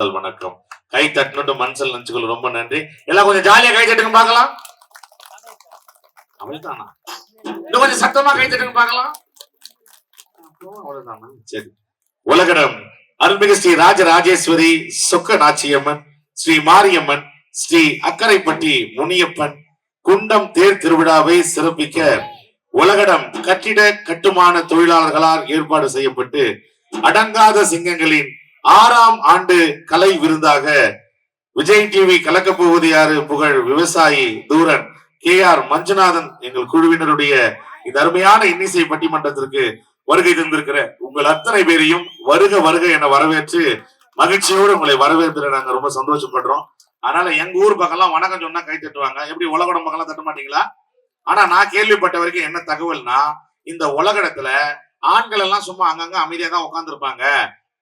முதல் வணக்கம். கை தட்டணுட்டு மனசில் நினைச்சுக்கொள்ள ரொம்ப நன்றி. எல்லாம் கொஞ்சம் ஜாலியா கை தட்டுங்க பார்க்கலாம். அவ்வளவுதானா? இன்னும் கொஞ்சம் சத்தமா கை தட்டுங்க பார்க்கலாம். அவ்வளவுதானா? சரி. உலகடம் அருள்மிகு ஸ்ரீ ராஜராஜேஸ்வரி சொக்க நாச்சியம்மன் ஸ்ரீ மாரியம்மன் ஸ்ரீ அக்கரைப்பட்டி முனியப்பன் குண்டம் தேர் திருவிழாவை சிறப்பிக்க உலகடம் கட்டிட கட்டுமான தொழிலாளர்களால் ஏற்பாடு செய்யப்பட்டு அடங்காத சிங்கங்களின் ஆறாம் ஆண்டு கலை விருந்தாக விஜய் டிவி கலக்க போவது யாரு? புகழ் விவசாயி தூரன் கே ஆர் மஞ்சுநாதன் எங்கள் குழுவினருடைய இந்த அருமையான இன்னிசை பட்டிமன்றத்திற்கு வருகை தந்திருக்கிற உங்கள் அத்தனை பேரையும் வருக வருக என வரவேற்று மகிழ்ச்சியோடு உங்களை வரவேற்கிற நாங்க ரொம்ப சந்தோஷப்படுறோம். அதனால எங்க ஊர் பக்கம்லாம் வணக்கம் சொன்னா கை தட்டுவாங்க. எப்படி உலகடம் பக்கம்லாம் தட்ட மாட்டீங்களா? ஆனா நான் கேள்விப்பட்ட வரைக்கும் என்ன தகவல்னா இந்த உலகடத்துல ஆண்கள் எல்லாம் சும்மா அங்கங்க அமைதியா தான் உட்காந்துருப்பாங்க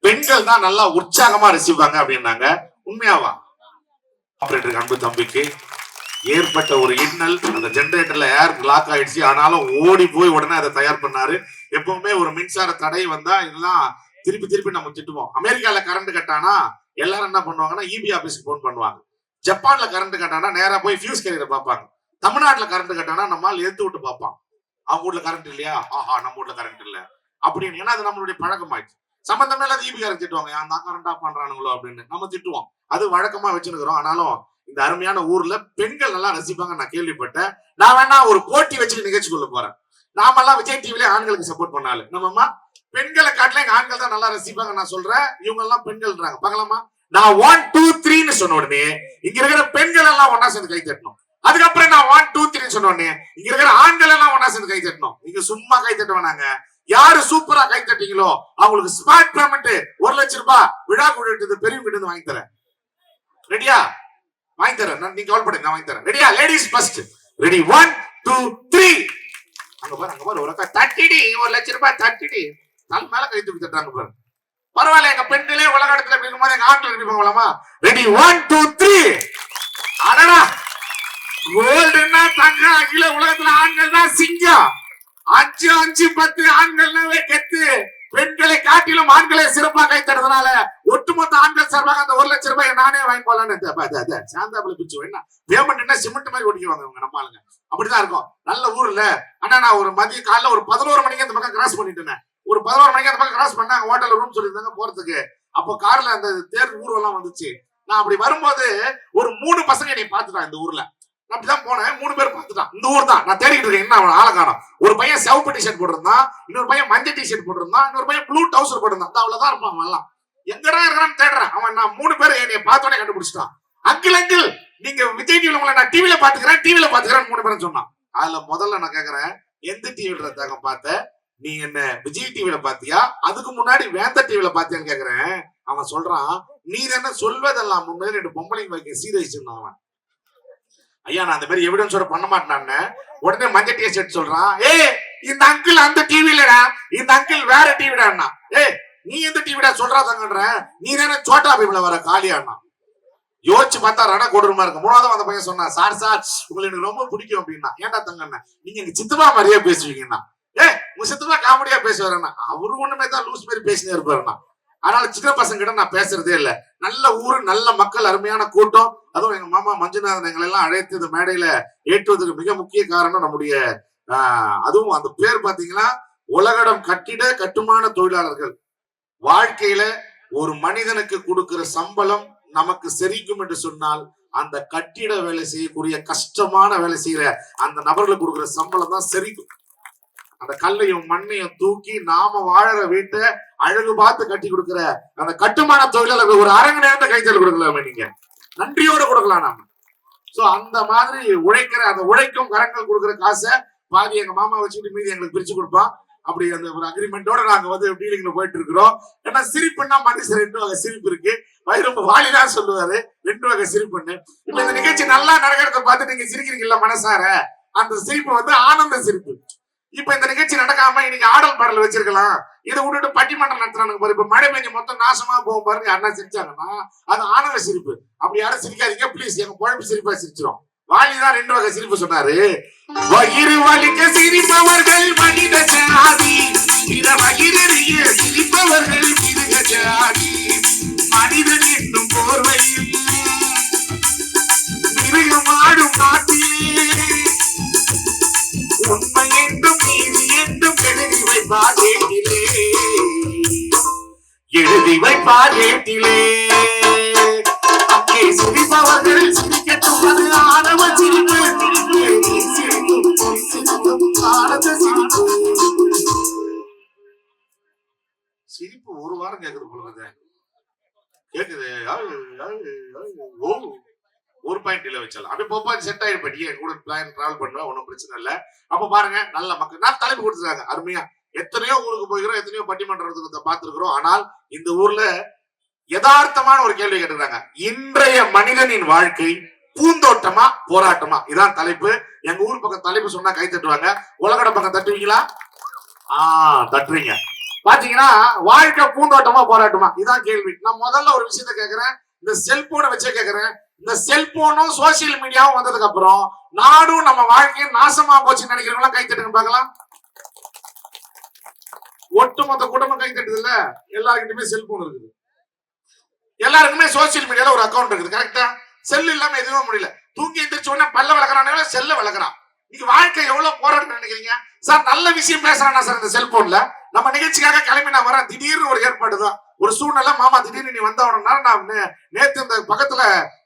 பெண்கள் தான் நல்லா உற்சாகமா ரசிப்பாங்க அப்படின்னாங்க. உண்மையாவா? ஆப்ரேட்டருக்கு அன்பு தம்பிக்கு ஏற்பட்ட ஒரு இன்னல். அந்த ஜெனரேட்டர்ல ஏர் பிளாக் ஆயிடுச்சு. ஆனாலும் ஓடி போய் உடனே அதை தயார் பண்ணாரு. எப்பவுமே ஒரு மின்சார தடை வந்தா இதெல்லாம் திருப்பி திருப்பி நம்ம திட்டுவோம். அமெரிக்கால கரண்ட் கட்டானா? எல்லாரும் என்ன பண்ணுவாங்கன்னா இபி ஆபீஸ்க்கு போன் பண்ணுவாங்க. ஜப்பான்ல கரண்ட் கட்டானா? நேரா போய் ஃபியூஸ் கேரியரை பார்ப்பாங்க. தமிழ்நாட்டுல கரண்ட் கட்டானா? நம்மால் எடுத்து விட்டு பார்ப்பான். அவங்க ஊர்ல கரண்ட் இல்லையா? ஆஹா நம்ம ஊர்ல கரண்ட் இல்ல. அப்படின்னு. ஏன்னா அது நம்மளுடைய பழக்கமாயிடுச்சு. சம்பந்தமே இல்லாத ஈபி திட்டுவாங்க. ஏன் ரெண்டா பண்றானுங்களோ அப்படின்னு. நம்ம திட்டுவோம். அது வழக்கமா வச்சுருக்கிறோம் ஆனாலும் இந்த அருமையான ஊர்ல பெண்கள் நல்லா ரசிப்பாங்க. நான் கேள்விப்பட்டேன். நான் வேணா ஒரு போட்டி வச்சு நிகழ்ச்சி கொள்ள போறேன். நாமெல்லாம் விஜய் டிவில ஆண்களுக்கு சப்போர்ட் பண்ணாலு நம்மம்மா பெண்களை காட்டில எங்க ஆண்கள் தான் நல்லா ரசிப்பாங்க. நான் சொல்றேன் இவங்க எல்லாம் பெண்கள்ன்றாங்க. பார்க்கலாமா? நான் ஒன் டூ த்ரீன்னு சொன்ன உடனே இங்க இருக்கிற பெண்கள் எல்லாம் ஒன்னா சேர்ந்து கை தட்டணும். அதுக்கப்புறம் நான் ஒன் டூ த்ரீ சொன்ன உடனே இங்க இருக்கிற ஆண்கள் எல்லாம் ஒன்னா சேர்ந்து கை தட்டணும். இங்க சும்மா கை தட்ட வேணாங்க. யாரு சூப்பரா கை கட்டிங்களோ அவங்களுக்கு ஸ்மார்ட் பேமெண்ட் ஒரு லட்சம் ரூபாய் விழா கூட்டிட்டு பெரியவங்க கிட்ட இருந்து வாங்கி தரேன். ரெடியா வாங்கி தரேன். நான் நீங்க கவலைப்படுங்க நான் வாங்கி தரேன். ரெடியா ladies first ready one two three அங்க பாரு அங்க பாரு ஒரு அக்கா தட்டிடி ஒரு லட்சம் ரூபாய் தட்டிடி. நாலு மேல கை தூக்கி தட்டுறாங்க பாரு. பரவாயில்ல எங்க பெண்களே உலக இடத்துல அப்படிங்கும் போது எங்க ஆட்டில் எப்படி போகலாமா? ரெடி ஒன் டூ த்ரீ அடடா! வேர்ல்டுன்னா தங்க அகில உலகத்துல ஆண்கள் தான் சிங்கம். அஞ்சு அஞ்சு பத்து ஆண்கள்னாவே கெத்து. பெண்களை காட்டிலும் ஆண்களை சிறப்பாக கைத்தறதுனால ஒட்டுமொத்த ஆண்கள் சார்பாக அந்த ஒரு லட்சம் ரூபாய் நானே வாங்கி போலான்னு சாந்தாப்புல பிச்சு. என்ன? பேமெண்ட் என்ன? சிமெண்ட் மாதிரி ஓடிக்குவாங்க இவங்க நம்ம ஆளுங்க. அப்படிதான் இருக்கும். நல்ல ஊர்ல. ஆனா நான் ஒரு மதிய காலைல ஒரு பதினோரு மணிக்கு அந்த பக்கம் கிராஸ் பண்ணிட்டு இருந்தேன். ஒரு பதினோரு மணிக்கு அந்த பக்கம் கிராஸ் பண்ணாங்க ஹோட்டல் ரூம் சொல்லியிருந்தாங்க போறதுக்கு. அப்போ கார்ல அந்த தேர் ஊர்வலம் வந்துச்சு. நான் அப்படி வரும்போது ஒரு மூணு பசங்க என்னை பார்த்துட்டான் இந்த ஊர்ல. நான் அப்படிதான் போனேன். மூணு பேர் பார்த்துட்டான். இந்த ஊர் தான். நான் தேடிக்கிட்டு இருக்கேன் என்ன அவன் ஆளை காணோம். ஒரு பையன் சிவப்பு டிஷர்ட் போட்டிருந்தான் இன்னொரு பையன் மஞ்சள் டிஷர்ட் போட்டிருந்தான் இன்னொரு பையன் ப்ளூ டவுசர் போட்டிருந்தான். அவ்வளவுதான் இருப்பான் அவன் எல்லாம். எங்கடா இருக்கிறான்னு தேடுறேன். அவன் நான் மூணு பேர் என்னைய பார்த்தோன்னே கண்டுபிடிச்சிட்டான். அங்கிள் அங்கிள் நீங்க விஜய் டிவில உங்களை நான் டிவில பாத்துக்கிறேன் டிவில பாத்துக்கிறேன் மூணு பேரும் சொன்னான். அதுல முதல்ல நான் கேக்குறேன் எந்த டிவில தாங்க பார்த்த? நீ என்ன விஜய் டிவில பாத்தியா அதுக்கு முன்னாடி வேந்த டிவில பாத்தியான்னு கேக்குறேன். அவன் சொல்றான் நீ தானே சொல்வதெல்லாம் முன்னாடி ரெண்டு பொம்பளைங்க வைக்க சீரழிச்சிருந்தான் அவன். ஐயா நான் அந்த மாதிரி எவிடன்ஸோட பண்ண மாட்டேன்னு உடனே மஞ்சள் டீ ஷர்ட் சொல்றான் ஏ இந்த அங்கிள் அந்த டிவிலடா இந்த அங்கிள் வேற டிவிடாண்ணா ஏ நீ எந்த டிவிடா சொல்றாதங்கன்ற நீ தானே சோட்டா பீம்ல வர காலியாண்ணா யோசிச்சு பார்த்தா ரண கொடூரமா இருக்கு. மூணாவது அந்த பையன் சொன்னா சார் சார் உங்களுக்கு எனக்கு ரொம்ப பிடிக்கும் அப்படின்னா. ஏன்டா தங்கண்ணா நீங்க எங்க சித்தப்பா மாதிரியா பேசுவீங்கண்ணா. ஏ உங்க சித்தப்பா காமெடியா பேசுவாருண்ணா அவரு ஒண்ணுமே தான் லூஸ் மாதிரி பேசினே இருப்பாருண்ணா அதனால சின்ன பசங்க கிட்ட நான் பேசுறதே இல்ல. நல்ல ஊரு நல்ல மக்கள் அருமையான கூட்டம். அதுவும் எங்க மாமா மஞ்சுநாதன் எங்களை எல்லாம் அழைத்து இந்த மேடையில ஏற்றுவதற்கு மிக முக்கிய காரணம் நம்முடைய ஆஹ், அதுவும் அந்த பேர் பாத்தீங்கன்னா உலகடம் கட்டிட கட்டுமான தொழிலாளர்கள். வாழ்க்கையில ஒரு மனிதனுக்கு கொடுக்கிற சம்பளம் நமக்கு செரிக்கும் என்று சொன்னால் அந்த கட்டிட வேலை செய்யக்கூடிய கஷ்டமான வேலை செய்யற அந்த நபர்களுக்கு கொடுக்கிற சம்பளம் தான் செரிக்கும். அந்த கல்லையும் மண்ணையும் தூக்கி நாம வாழற வீட்டை அழகு பார்த்து கட்டி கொடுக்கிற அந்த கட்டுமான தொழிலாளர்கள் ஒரு அரங்கு நேர்ந்த கைத்தல் கொடுக்கலாமே நீங்க. நன்றியோட கொடுக்கலாம் நாம. சோ அந்த மாதிரி உழைக்கிற அந்த உழைக்கும் கரங்கள் கொடுக்குற காசை பாதி எங்க மாமா வச்சுக்கிட்டு மீதி எங்களுக்கு பிரிச்சு கொடுப்பான். அப்படி அந்த ஒரு அக்ரிமெண்டோட நாங்க வந்து டீலிங்ல போயிட்டு இருக்கிறோம். ஏன்னா சிரிப்புன்னா மனுஷன் ரெண்டு வகை சிரிப்பு இருக்கு. வைரம் வாலிதான் சொல்லுவாரு. ரெண்டு வகை சிரிப்புன்னு. இப்ப இந்த நிகழ்ச்சி நல்லா நடக்கிறத பார்த்து நீங்க சிரிக்கிறீங்கல்ல மனசார? அந்த சிரிப்பு வந்து ஆனந்த சிரிப்பு. இப்ப இந்த நிகழ்ச்சி நடக்காம இன்னைக்கு ஆடல் பாடல் வச்சிருக்கலாம். இதை விட்டுட்டு பட்டிமன்றம் நடத்துறாங்க பாரு. இப்ப மழை பெஞ்சு மொத்தம் நாசமா போகும் பாருங்க. அண்ணா சிரிச்சாங்கன்னா அது ஆணவ சிரிப்பு. அப்படி யாரும் சிரிக்காதீங்க. ப்ளீஸ் எங்க குழம்பு சிரிப்பா சிரிச்சிரும். வாலிதான் ரெண்டு வகை சிரிப்பு சொன்னாரு. வலிக்க சிரிப்பவர்கள் மனித ஜாதி இத வயிறறிய சிரிப்பவர்கள் மிருக ஜாதி. மனிதன் என்னும் போர்வையில் மிருகமாடும் நாட்டு வைப்பார் ஏட்டிலே எழுதி வைப்பார் ஏட்டிலே அங்கே சிரிப்பவர்கள் சிரிக்க துப்பது ஆரம்ப சிரிப்பு ஆனந்த சிரிப்பு. சிரிப்பு ஒரு வாரம் கேக்குது போல கேக்குது? ஓ ஒரு பாயிண்ட் இல்ல வச்சாலும் அப்படி போப்பா செட் ஆயிடுப்படி கூட பிளான் டிராவல் பண்ணுவேன் ஒன்றும் பிரச்சனை இல்லை. அப்ப பாருங்க நல்ல மக்கள். நான் தலைப்பு கொடுத்துருக்காங்க அருமையா. எத்தனையோ ஊருக்கு போய்கிறோம் எத்தனையோ பட்டிமன்றத்துக்கு பார்த்திருக்கிறோம். ஆனால் இந்த ஊர்ல யதார்த்தமான ஒரு கேள்வி கேட்டுக்கிறாங்க இன்றைய மனிதனின் வாழ்க்கை பூந்தோட்டமா போராட்டமா? இதான் தலைப்பு. எங்க ஊர் பக்கம் தலைப்பு சொன்னா கை தட்டுவாங்க. உலகட பக்கம் தட்டுவீங்களா? ஆ தட்டுறீங்க பாத்தீங்கன்னா வாழ்க்கை பூந்தோட்டமா போராட்டமா? இதான் கேள்வி. நான் முதல்ல ஒரு விஷயத்த கேக்குறேன். இந்த செல்போனை வச்சே கேக்குறேன். இந்த செல்போனும் சோசியல் மீடியாவும் வந்ததுக்கு அப்புறம் நாடும் நம்ம வாழ்க்கையும் நாசமா போச்சுன்னு நினைக்கிறவங்களாம் கை தட்டுங்க பார்க்கலாம். ஒட்டுமொத்த குடும்பம் கை தட்டுது இல்ல எல்லாருக்கிட்டுமே செல்போன் இருக்குது. எல்லாருக்குமே சோசியல் மீடியால ஒரு அக்கௌண்ட் இருக்குது. கரெக்டா செல் இல்லாம எதுவுமே முடியல. தூங்கி எந்திரிச்ச உடனே பல்ல விளக்குறானே செல்ல விளக்குறான் இன்னைக்கு வாழ்க்கை எவ்வளவு போராட்டம் நினைக்கிறீங்க? சார் நல்ல விஷயம் பேசுறானா சார் இந்த செல்போன்ல நம்ம நிகழ்ச்சிக்காக கிளம்பி நான் வரேன் திடீர்னு ஒரு ஏற்பாடு தான். ஒரு சூழ்நிலை மாமா திடீர்னு நீ வந்தவனா நான் நேத்து இந்த பக்கத்துல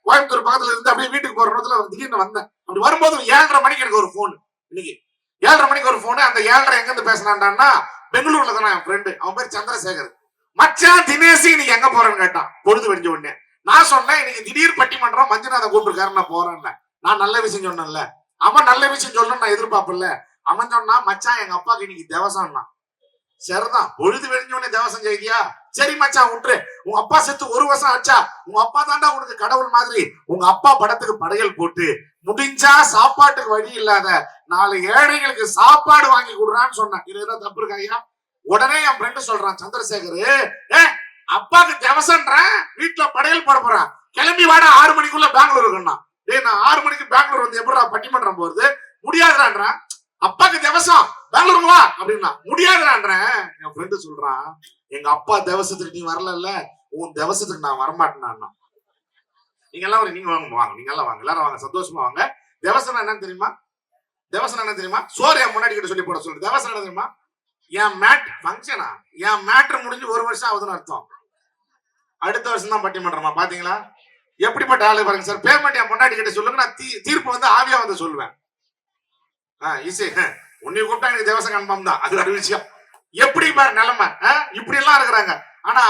கோயம்புத்தூர் பக்கத்துல இருந்து அப்படியே வீட்டுக்கு போற இடத்துல திடீர்னு வந்தேன். அப்படி வரும்போது ஏழரை மணிக்கு எனக்கு ஒரு போன் இன்னைக்கு ஏழரை மணிக்கு ஒரு போன் அந்த ஏழரை எங்க இருந்து பேசினான்டான்னா பெங்களூர்ல தானே என் ஃப்ரெண்டு அவன் பேர் சந்திரசேகர். மச்சான் தினேஷ் இன்னைக்கு எங்க போறேன்னு கேட்டான். பொழுது வெடிஞ்ச உடனே நான் சொன்னேன் இன்னைக்கு திடீர் பட்டிமன்றம் மஞ்சுநாத கூப்பிட்டுருக்காரு நான் போறேன்னு. நான் நல்ல விஷயம் சொன்னேன்ல. அவன் நல்ல விஷயம் சொல்லணும்னு நான் எதிர்பார்ப்பல அவன் சொன்னா மச்சான் எங்க அப்பாவுக்கு இன்னைக்கு தேவசம்னா சரிதான். பொழுது வெளிஞ்ச உடனே தேவசம் செய்தியா? சரி மச்சான் விட்டுரு உங்க அப்பா செத்து ஒரு வருஷம் ஆச்சா? உங்க அப்பா தாண்டா உனக்கு கடவுள் மாதிரி. உங்க அப்பா படத்துக்கு படையல் போட்டு முடிஞ்சா சாப்பாட்டுக்கு வழி இல்லாத நாலு ஏழைகளுக்கு சாப்பாடு வாங்கி கொடுறான்னு சொன்னான். இது ஏதாவது தப்பு இருக்கா ஐயா? உடனே என் ஃப்ரெண்டு சொல்றான் சந்திரசேகர் ஏ அப்பாக்கு தேவசன்றேன் வீட்டுல படையல் போட போறான் கிளம்பி வாடா ஆறு மணிக்குள்ள பெங்களூர் டேய் நான் ஆறு மணிக்கு பெங்களூர் வந்து எப்படா பட்டிமன்றம் போறது? முடியாதுடான்றான் அப்பாக்கு தேவசம். பெங்களூர் வா அப்படின்னா. முடியாதுடான்றேன் என் ஃப்ரெண்டு சொல்றான் எங்க அப்பா தேவசத்துக்கு நீ வரல உன் தேவசத்துக்கு நான் வரமாட்டேன்னா நீங்க எல்லாம் ஒரு- நீங்க வாங்க வாங்க. நீங்க எல்லாம் வாங்க. எல்லாரும் வாங்க. சந்தோஷமா வாங்க. தேவசனம் என்னன்னு தெரியுமா? தேவசனம் என்ன தெரியுமா? சோறு என் முன்னாடி கிட்ட சொல்லி போட சொல்லு. தேவசனம் என்ன தெரியுமா? என் மேட் ஃபங்க்ஷனா என் மேட்ரு முடிஞ்சு ஒரு வருஷம் ஆகுதுன்னு அர்த்தம். அடுத்த வருஷம் தான் பட்டிமன்றமா பாத்தீங்களா? எப்படிப்பட்ட ஆளு பாருங்க சார். பேமெண்ட் என் முன்னாடி கிட்ட சொல்லுங்க. நான் தீ- தீர்ப்பு வந்து ஆவியா வந்து சொல்லுவேன். ஈஸி. உன்னை கூப்பிட்டா எனக்கு தேவசம் கன்ஃபார்ம் தான். அது ஒரு விஷயம். எப்படி பாரு நிலைமை. ஆ? இப்படி எல்லாம் இருக்கிறாங்க. ஆனா